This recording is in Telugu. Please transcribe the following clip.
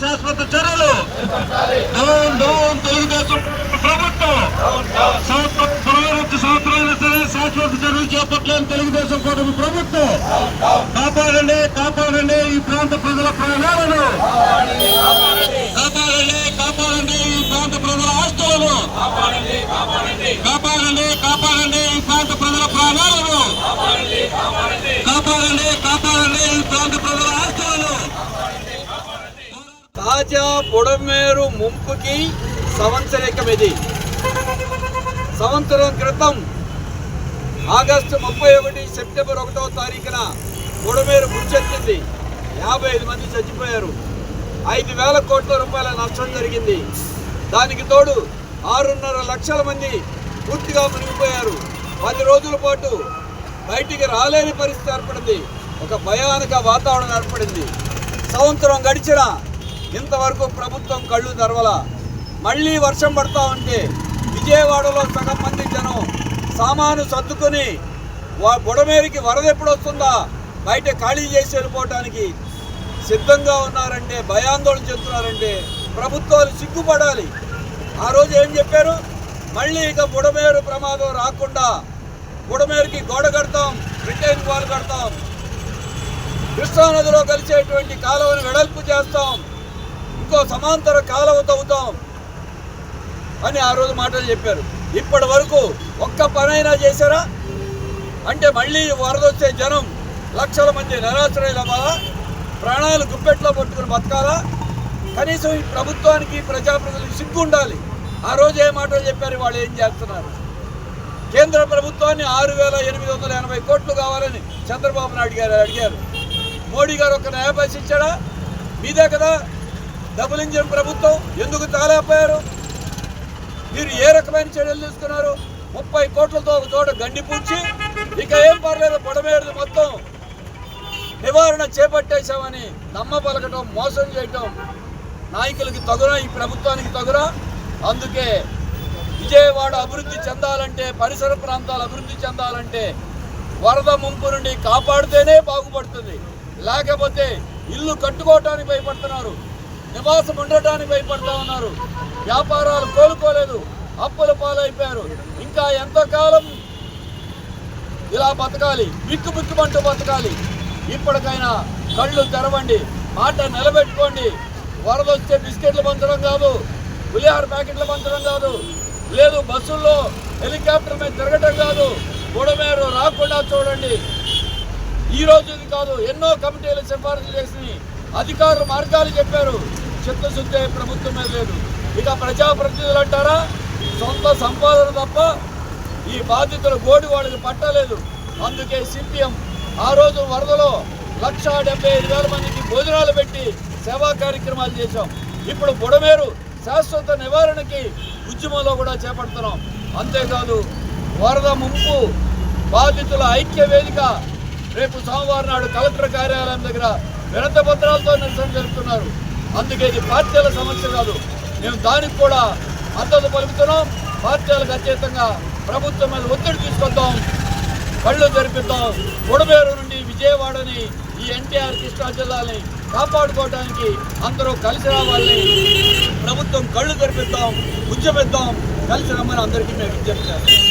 శాశ్వత చర్యలు. డౌన్ డౌన్ తెలుగుదేశం ప్రభుత్వం. సంవత్సరం సంవత్సరాలు సరే శాశ్వత చర్యలు చేపట్టలేని తెలుగుదేశం కూటమి ప్రభుత్వం. కాపాడండి కాపాడండి ఈ ప్రాంత ప్రజల ప్రాణాలను. కాపాడండి కాపాడండి ఈ ప్రాంత ప్రజల ఆస్తులను. కాపాడండి కాపాడండి ఈ ప్రాంత ప్రజల ప్రాణాలను కాపాడండి కాపాడండి ఈ ప్రాంత ప్రజల ఆస్తులను తాజా పొడమేరు ముంపుకి సంవత్సరేకం ఇది సంవత్సరం క్రితం ఆగస్టు ముప్పై ఒకటి సెప్టెంబర్ ఒకటో తారీఖున పొడమేరు ముంచెత్తింది యాభై ఐదు మంది చచ్చిపోయారు. ఐదు వేల కోట్ల రూపాయల నష్టం జరిగింది. దానికి తోడు ఆరున్నర లక్షల మంది పూర్తిగా మునిగిపోయారు. పది రోజుల పాటు బయటికి రాలేని పరిస్థితి ఏర్పడింది. ఒక భయానక వాతావరణం ఏర్పడింది. సంవత్సరం గడిచినా ఇంతవరకు ప్రభుత్వం కళ్ళు తెరవల. మళ్ళీ వర్షం పడతా ఉంటే విజయవాడలో సగం మంది జనం సామాను సర్దుకొని వా బుడమేరికి వరద ఎప్పుడు వస్తుందా? బయట ఖాళీ చేసి వెళ్ళిపోవటానికి సిద్ధంగా ఉన్నారంటే భయాందోళన చెందుతున్నారంటే ప్రభుత్వాలు సిగ్గుపడాలి. ఆ రోజు ఏం చెప్పారు? మళ్ళీ ఇక బుడమేరు ప్రమాదం రాకుండా బుడమేరుకి గోడ కడతాం బ్రిటైన్ వాల్ కడతాం. కృష్ణానదిలో కలిసేటువంటి కాలువను వెడల్పు చేస్తాం. ఇంకో సమాంతర కాలువ తవ్వుతాం అని ఆ రోజు మాటలు చెప్పారు. ఇప్పటి వరకు ఒక్క పనైనా చేశారా? అంటే మళ్ళీ వరదొచ్చే జనం లక్షల మంది నిరాశ్రయులు అవ్వాలా? ప్రాణాలు గుప్పెట్లో పట్టుకుని బతకాలా? కనీసం ఈ ప్రభుత్వానికి ప్రజాప్రతినిధులకు సిగ్గు ఉండాలి. ఆ రోజు ఏ మాటలు చెప్పారు? వాళ్ళు ఏం చేస్తున్నారు? కేంద్ర ప్రభుత్వాన్ని ఆరు వేల ఎనిమిది వందల ఎనభై కోట్లు కావాలని చంద్రబాబు నాయుడు గారు అడిగారు. మోడీ గారు ఒక న్యాయ ఇచ్చాడా మీదే కదా డబుల్ ఇంజిన్ ప్రభుత్వం ఎందుకు తాలేకపోయారు మీరు ఏ రకమైన చర్యలు తీసుకున్నారు? ముప్పై కోట్లతో ఒక చోట గండిపూడ్చి ఇక ఏం పర్లేదు పొడమేరుది మొత్తం నివారణ చేపట్టేశామని నమ్మ పలకటం మోసం చేయటం నాయకులకి తగురా ఈ ప్రభుత్వానికి తగురా అందుకే విజయవాడ అభివృద్ధి చెందాలంటే పరిసర ప్రాంతాలు అభివృద్ధి చెందాలంటే వరద ముంపు నుండి కాపాడితేనే బాగుపడుతుంది. లేకపోతే ఇల్లు కట్టుకోవటానికి భయపడుతున్నారు. నివాసం ఉండటానికి భయపడతా ఉన్నారు. వ్యాపారాలు కోలుకోలేదు. అప్పుల పాలైపోయారు. ఇంకా ఎంతకాలం ఇలా బతకాలి? బిక్కు బిక్కుమంటూ బతకాలి. ఇప్పటికైనా కళ్ళు తెరవండి మాట నిలబెట్టుకోండి. వరద వస్తే బిస్కెట్లు పంచడం కాదు పులిహార ప్యాకెట్లు పంచడం కాదు లేదు బస్సుల్లో హెలికాప్టర్ మీద తిరగటం కాదు బుడమేరు రాకుండా చూడండి. ఈ రోజు ఇది కాదు ఎన్నో కమిటీలు సిఫార్సులు చేసినాయి అధికారులు మార్గాలు చెప్పారు. చిత్తశుద్ధి ప్రభుత్వం మీద లేదు. ఇక ప్రజాప్రతినిధులు అంటారా? సొంత సంపాదన తప్ప ఈ బాధితుల గోడి వాళ్ళకి పట్టలేదు. అందుకే సిపిఎం ఆ రోజు వరదలో లక్ష డెబ్బై ఐదు వేల మందికి భోజనాలు పెట్టి సేవా కార్యక్రమాలు చేశాం. ఇప్పుడు బుడమేరు శాశ్వత నివారణకి ఉద్యమంలో కూడా చేపడుతున్నాం. అంతేకాదు వరద ముంపు బాధితుల ఐక్య వేదిక రేపు సోమవారం నాడు కలెక్టర్ కార్యాలయం దగ్గర వినత పత్రాలతో నిరసన జరుపుతున్నారు. అందుకే ఇది పార్టీల సమస్య కాదు మేము దానికి కూడా మద్దతు పలుకుతున్నాం. పార్టీలకు అత్యంతంగా ప్రభుత్వం మీద ఒత్తిడి తీసుకొద్దాం. కళ్ళు జరిపిద్దాం. బుడమేరు నుండి విజయవాడని ఈ ఎన్టీఆర్ కృష్ణా జిల్లాని కాపాడుకోవడానికి అందరూ కలిసి రావాలని ప్రభుత్వం కళ్ళు తెరిపిద్దాం ఉద్యమిద్దాం కలిసి రమ్మని అందరికీ మేము విజ్ఞప్తి చేస్తాం